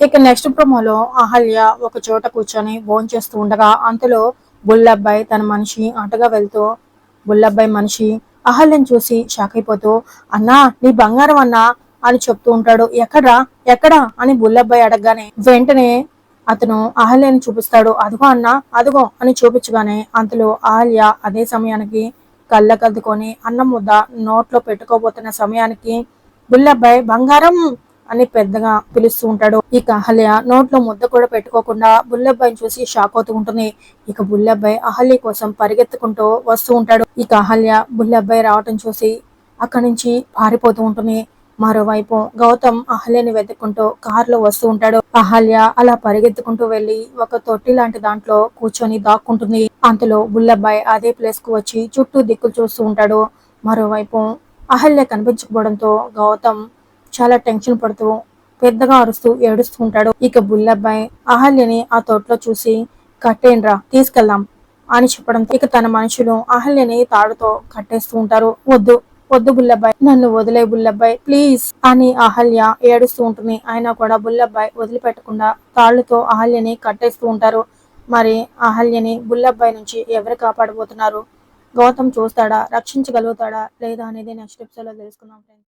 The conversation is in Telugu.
ఇక నెక్స్ట్ ప్రోమోలో అహల్య ఒక చోట కూర్చొని భోంచేస్తూ ఉండగా అంతలో బుల్లబ్బాయి తన మనిషి అటుగా వెళ్తూ బుల్లబ్బాయి మనిషి అహల్యను చూసి షాక్ అయిపోతూ అన్నా నీ బంగారం అన్నా అని చెప్తూ ఉంటాడు. ఎక్కడా ఎక్కడా? అని బుల్లబ్బాయి అడగగానే వెంటనే అతను అహల్యని చూపిస్తాడు. అదిగో అన్నా అదిగో అని చూపించగానే అంతలో అహల్య అదే సమయానికి కళ్ళకద్దుకొని అన్నం ముద్ద నోట్లో పెట్టుకోబోతున్న సమయానికి బుల్లబ్బాయి బంగారం! అని పెద్దగా పిలుస్తూ ఉంటాడు. ఇక అహల్య నోట్లో ముద్ద కూడా పెట్టుకోకుండా బుల్లబ్బాయిని చూసి షాక్ అవుతూ ఉంటుంది. ఇక బుల్లబ్బాయి అహల్య కోసం పరిగెత్తుకుంటూ వస్తూ ఉంటాడు. ఇక అహల్య బుల్లబ్బాయి రావటం చూసి అక్కడి నుంచి పారిపోతూ ఉంటుంది. మరోవైపు గౌతమ్ అహల్యని వెతుక్కుంటూ కారులో వస్తూ ఉంటాడు. అహల్య అలా పరిగెత్తుకుంటూ వెళ్ళి ఒక తొట్టి లాంటి దాంట్లో కూర్చొని దాక్కుంటుంది. అంతలో బుల్లబ్బాయి అదే ప్లేస్కు వచ్చి చుట్టూ దిక్కులు చూస్తూ ఉంటాడు. మరోవైపు అహల్య కనిపించకపోవడంతో గౌతమ్ చాలా టెన్షన్ పడుతూ పెద్దగా అరుస్తూ ఏడుస్తూ ఉంటాడు. ఇక బుల్లబ్బాయి అహల్యని ఆ తోటలో చూసి కట్టేయండ్రా తీసుకెళ్దాం అని చెప్పడం. ఇక తన మనుషులు అహల్యని తాడుతో కట్టేస్తూ ఉంటారు. వద్దు వద్దు బుల్లబ్బాయి నన్ను వదిలే బుల్లబ్బాయి ప్లీజ్ అని అహల్య ఏడుస్తూ ఉంటుంది. అయినా కూడా బుల్లబ్బాయి వదిలిపెట్టకుండా తాళ్ళతో అహల్యని కట్టేస్తూ ఉంటారు. మరి అహల్యని బుల్లబ్బాయి నుంచి ఎవరు కాపాడబోతున్నారు? గౌతమ్ చూస్తాడా? రక్షించగలుగుతాడా? లేదా అనేది నెక్స్ట్ ఎపిసోడ్లో తెలుసుకుందాం ఫ్రెండ్స్